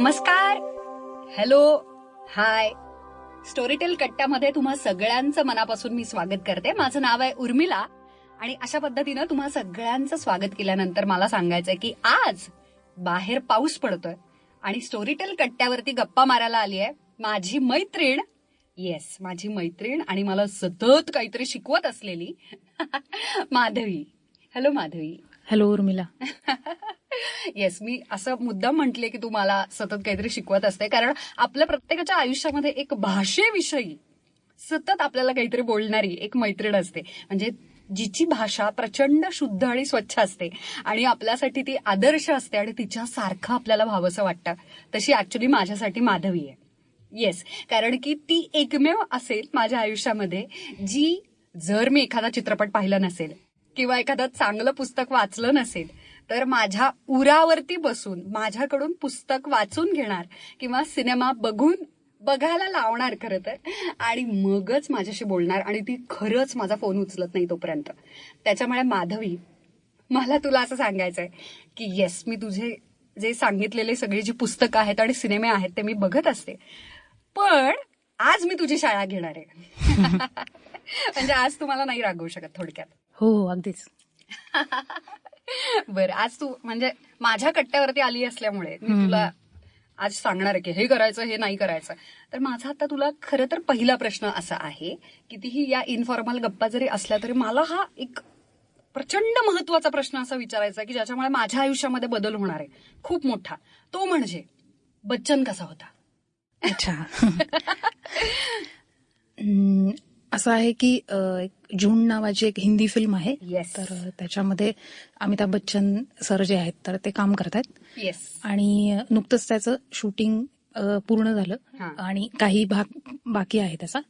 नमस्कार. Hello hi Storytel कट्ट्यामध्ये तुम्हा सगळ्यांचं मनापासून मी स्वागत करते. माझं नाव आहे उर्मिला आणि अशा पद्धतीनं तुम्हा सगळ्यांचं स्वागत केल्यानंतर मला सांगायचंय की आज बाहेर पाऊस पडतोय आणि स्टोरीटेल कट्ट्यावरती गप्पा मारायला आली आहे माझी मैत्रीण. येस माझी मैत्रीण आणि मला सतत काहीतरी शिकवत असलेली Madhavi. Hello Madhavi. Hello Urmila. Yes मी असं मुद्दाम म्हटले की तू मला सतत काहीतरी शिकवत असते. कारण आपल्या प्रत्येकाच्या आयुष्यामध्ये एक भाषेविषयी सतत आपल्याला काहीतरी बोलणारी एक मैत्रीण असते. म्हणजे जिची भाषा प्रचंड शुद्ध आणि स्वच्छ असते. आणि आपल्यासाठी ती आदर्श असते आणि तिच्यासारखं आपल्याला व्हावंसं वाटतं. तशी ऍक्च्युली माझ्यासाठी माधवी आहे. येस कारण की ती एकमेव असेल माझ्या आयुष्यामध्ये जी जर मी एखादा चित्रपट पाहिला नसेल किंवा एखादं चांगलं पुस्तक वाचलं नसेल तर माझ्या उरावरती बसून माझ्याकडून पुस्तक वाचून घेणार किंवा सिनेमा बघून बघायला लावणार खरं तर. आणि मगच माझ्याशी बोलणार आणि ती खरंच माझा फोन उचलत नाही तोपर्यंत. त्याच्यामुळे माधवी मला तुला असं सांगायचंय की येस मी तुझे जे सांगितलेले सगळी जी पुस्तकं आहेत आणि सिनेमे आहेत ते मी बघत असते. पण आज मी तुझी शाळा घेणार आहे. म्हणजे आज तुम्हाला नाही रागवू शकत थोडक्यात. हो हो अगदीच. बरं आज तू म्हणजे माझ्या कट्ट्यावरती आली असल्यामुळे मी तुला आज सांगणार आहे की हे करायचं हे नाही करायचं. तर माझा आता तुला खरं तर पहिला प्रश्न असा आहे कितीही या इनफॉर्मल गप्पा जरी असल्या तरी मला हा एक प्रचंड महत्त्वाचा प्रश्न असा विचारायचा की ज्याच्यामुळे माझ्या आयुष्यामध्ये बदल होणार आहे. खूप मोठा. तो म्हणजे बच्चन कसा होता? अच्छा. असं आहे की जून नावाची एक हिंदी फिल्म आहे. Yes. तर त्याच्यामध्ये अमिताभ बच्चन सर जे आहेत तर ते काम करतायत. येस आणि नुकतंच त्याचं शूटिंग पूर्ण झालं. आणि काही भाग बाकी आहे त्याचा.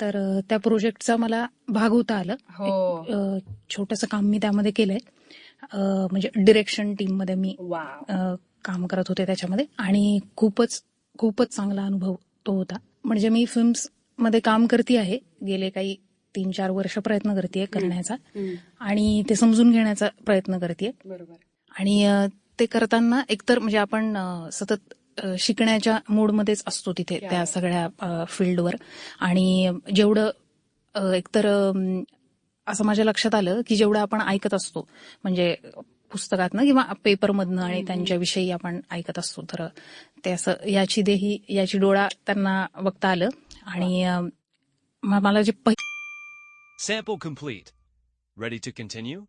तर त्या प्रोजेक्टचा मला भाग होता आलं. हो. छोटस काम मी त्यामध्ये केलंय. म्हणजे डिरेक्शन टीममध्ये मी काम करत होते त्याच्यामध्ये. आणि खूपच खूपच चांगला अनुभव तो होता. म्हणजे मी फिल्म्स मध्ये काम करते आहे. गेले काही तीन चार वर्ष प्रयत्न करते करण्याचा. आणि ते समजून घेण्याचा प्रयत्न करते बरोबर. आणि ते करताना एकतर म्हणजे आपण सतत शिकण्याच्या मोडमध्येच असतो तिथे त्या. सगळ्या फील्डवर. आणि जेवढं एकतर असं माझ्या लक्षात आलं की जेवढं आपण ऐकत असतो. म्हणजे पुस्तकातनं किंवा पेपरमधनं आणि त्यांच्याविषयी आपण ऐकत असतो तर ते असं याची देही याची डोळा त्यांना बघता आलं आणि मला जे पहि- Sample complete. Ready to continue?